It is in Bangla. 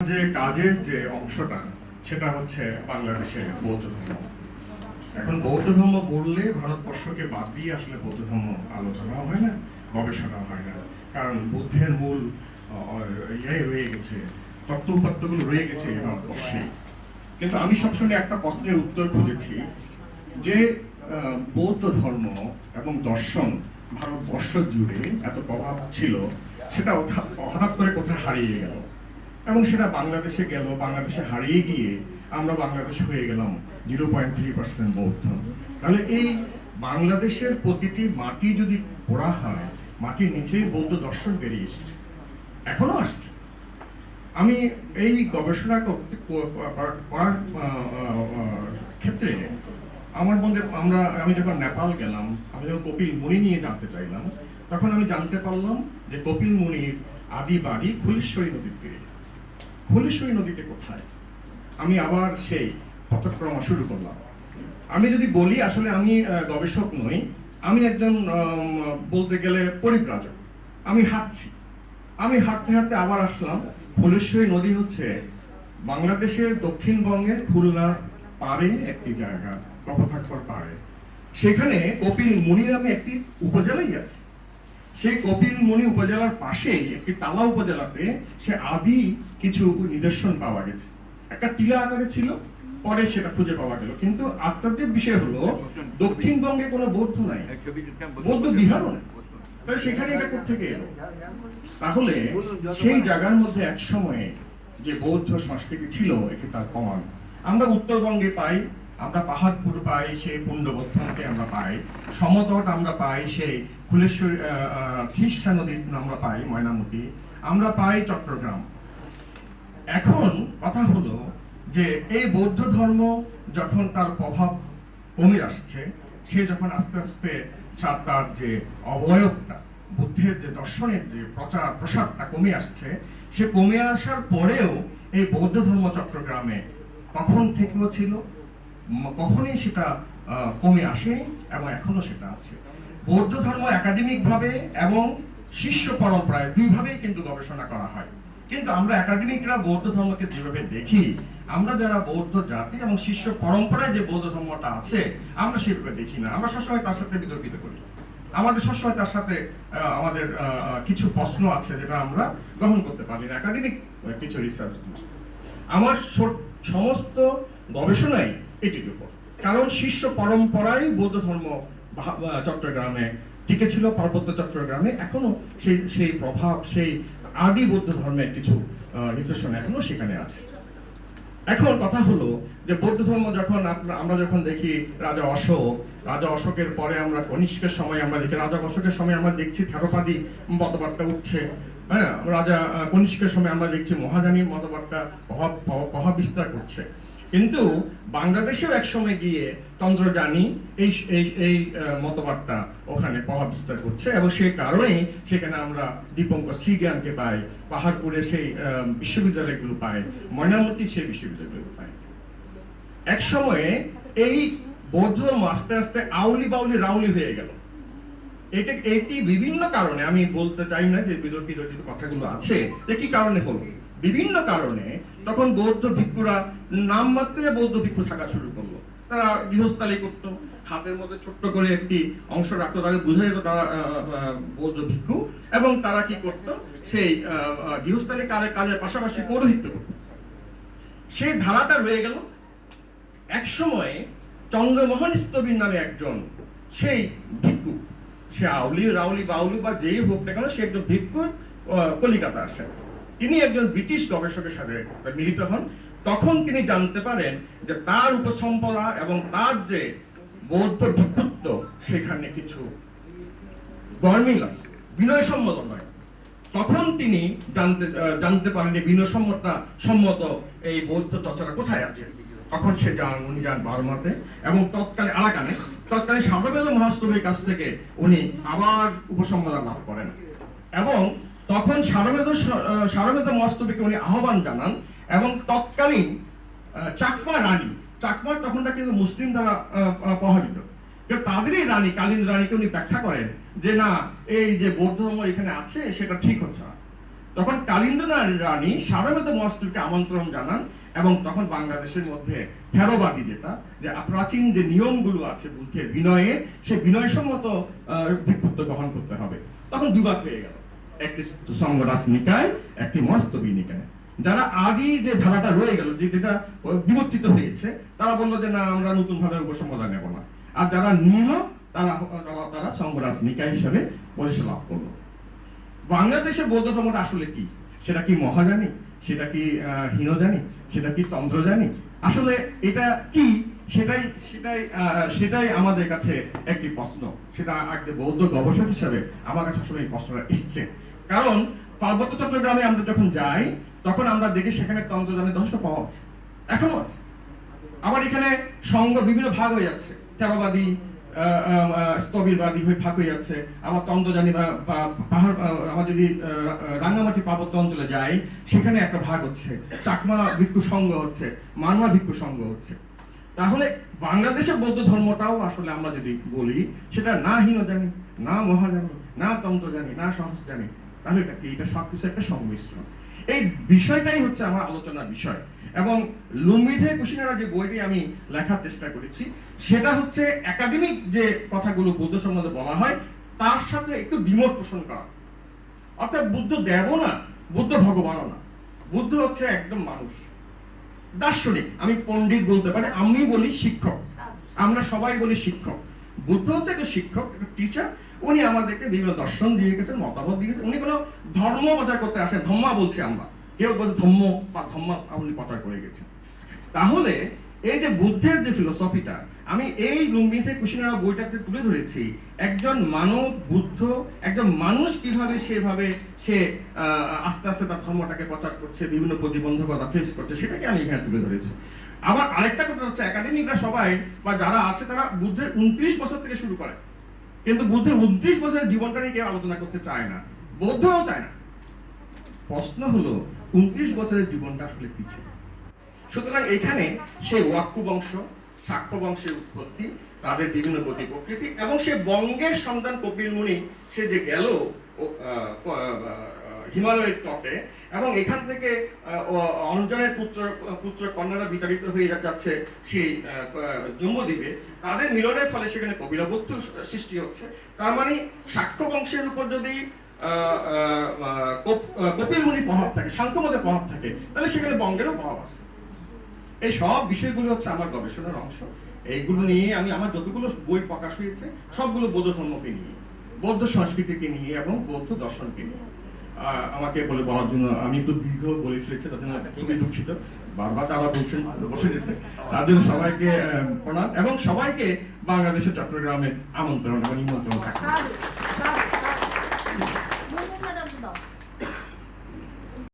যে কাজের যে অংশটা সেটা হচ্ছে বাংলাদেশে বৌদ্ধ ধর্ম। এখন বৌদ্ধ ধর্ম বললে ভারতবর্ষকে বাদ দিয়ে আসলে বৌদ্ধ ধর্ম আলোচনা হয় না গবেষণা হয় না। কারণ বুদ্ধের মূল আহ, ইয়ে রয়ে গেছে তত্ত্ব উপাত্তগুলো রয়ে গেছে ভারতবর্ষে। কিন্তু আমি সবসময় একটা প্রশ্নের উত্তর খুঁজেছি যে বৌদ্ধ ধর্ম এবং দর্শন ভারতবর্ষ জুড়ে এত প্রভাব ছিল সেটা হঠাৎ করে কোথায় হারিয়ে গেল? এবং সেটা বাংলাদেশে গেল, বাংলাদেশে হারিয়ে গিয়ে আমরা বাংলাদেশ হয়ে গেলাম জিরো পয়েন্ট থ্রি পার্সেন্ট বৌদ্ধ তাহলে এই বাংলাদেশের প্রতিটি মাটি যদি পড়া হয়, মাটির নিচেই বৌদ্ধ দর্শন বেরিয়ে এসছে। এখনও আসছে। আমি এই গবেষণা করতে করার- ক্ষেত্রে আমার মধ্যে আমরা, আমি যখন নেপাল গেলাম, আমি যখন কপিল মুনি নিয়ে জানতে চাইলাম, তখন আমি জানতে পারলাম যে কপিল মুনির আদি বাড়ি ফুলেশ্বরী নদীর তীরে। ফুলেশ্বরী নদীতে কোথায়? আমি আবার সেই পথক্রমা শুরু করলাম। আমি যদি বলি, আসলে আমি গবেষক নই। আমি একজন বলতে গেলে পরিব্রাজক। আমি হাঁটছি। আমি হাঁটতে হাঁটতে আবার আসলাম। ফুলেশ্বরী নদী হচ্ছে বাংলাদেশের দক্ষিণবঙ্গের খুলনার পাড়ে একটি জায়গা কপথাক্কর পাড়ে। সেখানে কপিল মুনি নামে একটি উপজেলাই আছে। সেই কপিল মুনি উপজেলার পাশেই, একটি তালা উপজেলাতে, সে আদি কিছু নিদর্শন পাওয়া গেছে। একটা টিলা আকারে ছিল, পরে সেটা খুঁজে পাওয়া গেল। কিন্তু আশ্চর্যের বিষয় হলো, দক্ষিণবঙ্গে কোনো বৌদ্ধ নাই। বৌদ্ধ বিহারও নেই। তাহলে সেখানে এটা কোথেকে এলো? তাহলে সেই জায়গার মধ্যে এক সময়ে যে বৌদ্ধ সংস্কৃতি ছিল, একে তার প্রমাণ আমরা উত্তরবঙ্গে পাই আমরা পাহাড়পুর পাই, সেই পুণ্ডবর্ধনকে আমরা পাই। সমতট আমরা পাই, সেই ফুলেশ্বর খ্রিস্টা নদী আমরা পাই, ময়নামতি। আমরা পাই চট্টগ্রাম। এখন কথা হলো যে এই বৌদ্ধ ধর্ম যখন তার প্রভাব কমে আসছে, সে যখন আস্তে আস্তে তার যে অবয়বটা, বুদ্ধের যে দর্শনের যে প্রচার, প্রসারটা কমে আসছে, সে কমে আসার পরেও এই বৌদ্ধ ধর্ম চট্টগ্রামে কখন থেকেও ছিল? কখনই সেটা কমে আসেনি এবং এখনও সেটা আছে। বৌদ্ধ ধর্ম একাডেমিক ভাবে এবং শিষ্য পরম্পরায় দুইভাবেই কিন্তু গবেষণা করা হয়। কিন্তু আমরা একাডেমিকরা বৌদ্ধ ধর্মকে যেভাবে দেখি, আমরা যারা বৌদ্ধ জাতি এবং শিষ্য পরম্পরায় যে বৌদ্ধ ধর্মটা আছে, আমরা সেভাবে দেখি না। আমরা সবসময় তার সাথে বিতর্কিত করি। আমাদের সবসময় তার সাথে আমাদের কিছু প্রশ্ন আছে যেটা আমরা গ্রহণ করতে পারি না। একাডেমিক কিছু রিসার্চ আমার সমস্ত গবেষণাই এটির উপর। কারণ শিষ্য পরম্পরায় বৌদ্ধ ধর্ম চট্টগ্রামে টিকে ছিল পার্বত্য চট্টগ্রামে। এখনও সেই সেই প্রভাব, সেই আদি বৌদ্ধ ধর্মের কিছু নিদর্শন এখনও সেখানে আছে। এখন কথা হলো যে বৌদ্ধ ধর্ম যখন আমরা যখন দেখি রাজা অশোক, রাজা অশোকের পরে আমরা কনিষ্কের সময় আমরা দেখি, রাজা অশোকের সময় আমরা দেখছি থেরোপাদি মতবাদটা উঠছে। হ্যাঁ রাজা কনিষ্কের সময় আমরা দেখছি মহাজানীর মতবাদটা প্রভাব- প্রভাব বিস্তার করছে। কিন্তু বাংলাদেশেও এক সময় গিয়ে তন্ত্রজানি এই এই মতবাদটা ওখানে প্রভাব বিস্তার করছে এবং সেই কারণেই সেখানে আমরা দীপঙ্কর শ্রীজ্ঞানকে পাই, পাহাড়পুরে সেই বিশ্ববিদ্যালয়গুলো পাই, ময়নামতি সেই বিশ্ববিদ্যালয়গুলো পাই। এক সময়ে এই বৌদ্ধ ধর্ম আস্তে আস্তে আউলি বাউলি রাউলি হয়ে গেল। এটা এটি বিভিন্ন কারণে, আমি বলতে চাই না যে বিতর্কিত কথাগুলো আছে, যে কি কারণে হলো? বিভিন্ন কারণে তখন বৌদ্ধ ভিক্ষুরা নাম মাত্রে বৌদ্ধ ভিক্ষু থাকা শুরু করল। তারা গৃহস্থালি করতো, হাতের মধ্যে ছোট্ট করে একটি অংশ রাখতো তাদের বুঝা যেত তারা বৌদ্ধ ভিক্ষু, এবং তারা কি করতো? সেই গৃহস্থালি কাজের কাজের পাশাপাশি পৌরোহিত্য করতো। সেই ধারাটা রয়ে গেল। এক সময়ে চন্দ্রমোহন স্তবীর নামে একজন সেই ভিক্ষু, সে আউলি, রাউলি, বাউলি বা যেই হোক না কেন, সে একজন ভিক্ষু কলিকাতা আসেন তিনি একজন ব্রিটিশ গবেষকের সাথে মিলিত হন। তখন তিনি জানতে পারেন যে তার উপসম্পদা এবং তার যে বৌদ্ধ ভিক্ষুত্ব, সেখানে কিছু গরমিল আছে, বিনয়সম্মত নয়। তখন তিনি জানতে জানতে পারেন যে বিনয়সম্মতটা সম্মত এই বৌদ্ধ চর্চাটা কোথায় আছে। তখন সে যান, উনি যান বার্মাতে এবং তৎকালে আরাকানে তৎকালীন সারবেদ মহাস্তবীর কাছ থেকে উনি আবার উপসম্পদা লাভ করেন। এবং তখন সারবেদ সারবেদ মহাস্তবীকে উনি আহ্বান জানান এবং তৎকালীন চাকমা রানী চাকমা তখনটা কিন্তু মুসলিম দ্বারা প্রভাবিত। কিন্তু তাদেরই রানী কালিন্দ রানীকে উনি ব্যাখ্যা করেন যে না এই যে বৌদ্ধ ধর্ম এখানে আছে সেটা ঠিক হচ্ছে না। তখন কালিন্দ রানী সারমেত মহাস্তুরকে আমন্ত্রণ জানান এবং তখন বাংলাদেশের মধ্যে থেরোবাদী যেটা যে প্রাচীন যে নিয়মগুলো আছে বুদ্ধের বিনয়ে সে বিনয়সম্মত আহ, গ্রহণ করতে হবে। তখন দুবার পেয়ে গেল। একটি সঙ্গরাস নিকায় একটি মস্তবী নিকায় যারা আদি যে ধারাটা রয়ে গেল যেটা বিবর্তিত হয়েছে তারা বলল যে না আমরা নতুন ভাবে উপসম্পদা নেব না। আর যারা নিল তারা তারা- সঙ্গরাস নিকায় হিসেবে পরিচয় লাভ করল। বাংলাদেশে বৌদ্ধ ধর্মটা আসলে কি? সেটা কি মহাজানি সেটা কি আহ, হীনজানি? সেটা কি তন্ত্রজানি আসলে এটা কি? সেটাই সেটাই সেটাই আমাদের কাছে একটি প্রশ্ন। সেটা একজন বৌদ্ধ গবেষক হিসাবে আমার কাছে আসলে এই প্রশ্নটা এসছে। কারণ পার্বত্য চট্টগ্রামে আমরা যখন যাই তখন আমরা দেখি সেখানে তন্ত্রজানি যথেষ্ট পাওয়া আছে এখনও আছে। আবার এখানে সঙ্গ বিভিন্ন ভাগ হয়ে যাচ্ছে আহ, স্থবিরবাদী হয়ে হয়ে যাচ্ছে। বা পাহাড় আমার যদি পার্বত্য অঞ্চলে যাই সেখানে একটা ভাগ হচ্ছে চাকমা ভিক্ষু সংঘ হচ্ছে মানমা ভিক্ষু সংঘ হচ্ছে। তাহলে বাংলাদেশের বৌদ্ধ ধর্মটাও আসলে আমরা যদি বলি সেটা না হীন জানি না মহা জানি না তন্ত্র জানি না সহজ জানি তাহলে এটা কি? এটা সবকিছু একটা সংমিশ্রণ। এই বিষয়টাই হচ্ছে আমার আলোচনার বিষয়। এবং লুম্বিধে কুশিনারা যে বইটি আমি লেখার চেষ্টা করেছি, সেটা হচ্ছে একাডেমিক যে কথাগুলো বৌদ্ধ সম্বন্ধে বলা হয়, তার সাথে একটু বিমত পোষণ করা। অর্থাৎ বুদ্ধ দেব না, বুদ্ধ ভগবানও না। বুদ্ধ হচ্ছে একদম মানুষ। দার্শনিক, আমি পণ্ডিত বলতে পারি, আমি বলি শিক্ষক। আমরা সবাই বলি শিক্ষক। বুদ্ধ হচ্ছে একটা শিক্ষক একটা টিচার উনি আমাদেরকে বিভিন্ন দর্শন দিয়ে গেছেন মতামত দিয়ে উনি কোনো ধর্ম প্রচার করতে আসেন, ধম্মা বলছি আমরা। কেউ বলছে ধম্ম বা ধম্মা উনি প্রচার করে গেছেন। তাহলে এই যে বুদ্ধের যে ফিলোসফিটা আমি এই লুম্বিতে কুশিনারা বইটাতে তুলে ধরেছি, একজন মানব বুদ্ধ, একজন মানুষ কীভাবে সেভাবে সে আস্তে আস্তে তার ধর্মটাকে প্রচার করছে, বিভিন্ন প্রতিবন্ধকতা ফেস করছে, সেটাকে আমি এখানে তুলে ধরেছি। আবার আরেকটা কথা হচ্ছে একাডেমিকরা সবাই বা যারা আছে, তারা বুদ্ধের উনত্রিশ বছর থেকে শুরু করে। কিন্তু বুদ্ধের উনত্রিশ বছরের জীবনটা নিয়ে কেউ আলোচনা করতে চায় না বৌদ্ধও চায় না। প্রশ্ন হলো, উনত্রিশ বছরের জীবনটা আসলে কি ছিল? সুতরাং এখানে সেই ওয়াক্কু বংশ শাক্য বংশের উৎপত্তি, তাদের বিভিন্ন গতি প্রকৃতি এবং সে বঙ্গের সন্তান কপিল মুনি, সে যে গেল হিমালয়ের তটে এবং এখান থেকে অঞ্জনের পুত্র পুত্র কন্যারা বিতাড়িত হয়ে যাচ্ছে সেই আহ, তাদের মিলনের ফলে সেখানে কপিলবস্তু সৃষ্টি হচ্ছে। তার মানে শাক্য বংশের উপর যদি কপিল মুনি প্রভাব থাকে শান্তমতের প্রভাব থাকে তাহলে সেখানে বঙ্গেরও প্রভাব আছে। এই সব বিষয়গুলো হচ্ছে আমার গবেষণার অংশ। এইগুলো নিয়ে আমি আমার যতগুলো বই প্রকাশ হয়েছে সবগুলো বৌদ্ধ ধর্মকে নিয়ে বৌদ্ধ সংস্কৃতিকে নিয়ে এবং বৌদ্ধ দর্শনকে নিয়ে। আমাকে বলে বলার জন্য আমি একটু দীর্ঘ বলে ফেলেছি তার জন্য খুবই দুঃখিত। বারবার তারা বলছেন বসে যেতে। তার জন্য সবাইকে আহ, প্রণাম এবং সবাইকে বাংলাদেশের চট্টগ্রামে আমন্ত্রণ এবং নিমন্ত্রণ থাকবে